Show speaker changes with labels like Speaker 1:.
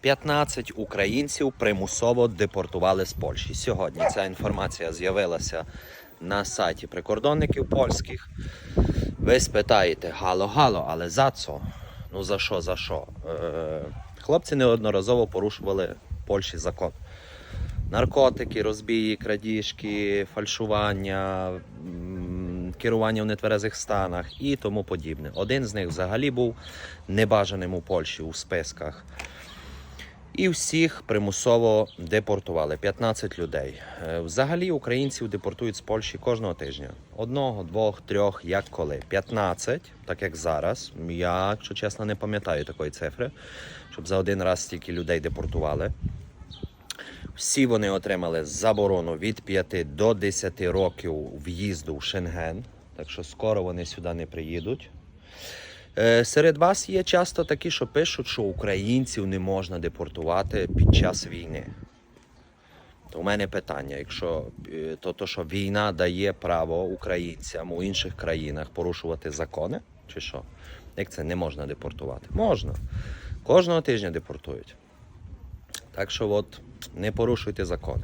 Speaker 1: 15 українців примусово депортували з Польщі. Сьогодні ця інформація з'явилася на сайті прикордонників польських. Ви спитаєте, гало, гало, але за це? Ну за що, за що? Е, хлопці неодноразово порушували Польщі закон. Наркотики, розбії, крадіжки, фальшування, керування в нетверезих станах і тому подібне. Один з них взагалі був небажаним у Польщі у списках. І всіх примусово депортували 15 людей. Е, Взагалі українців депортують з Польщі кожного тижня. Одного, двох, трьох, як коли. 15, так як зараз. Я, якщо чесно, не пам'ятаю такої цифри, щоб за один раз стільки людей депортували. Всі вони отримали заборону від 5 до 10 років в'їзду в Шенген. Так що скоро вони сюди не приїдуть. Е, Серед вас є часто такі, що пишуть, що українців не можна депортувати під час війни. То у мене питання: якщо е, то, то що війна дає право українцям у інших країнах порушувати закони, чи що? Як це не можна депортувати? Можна. Кожного тижня депортують. Так що от не порушуйте закони.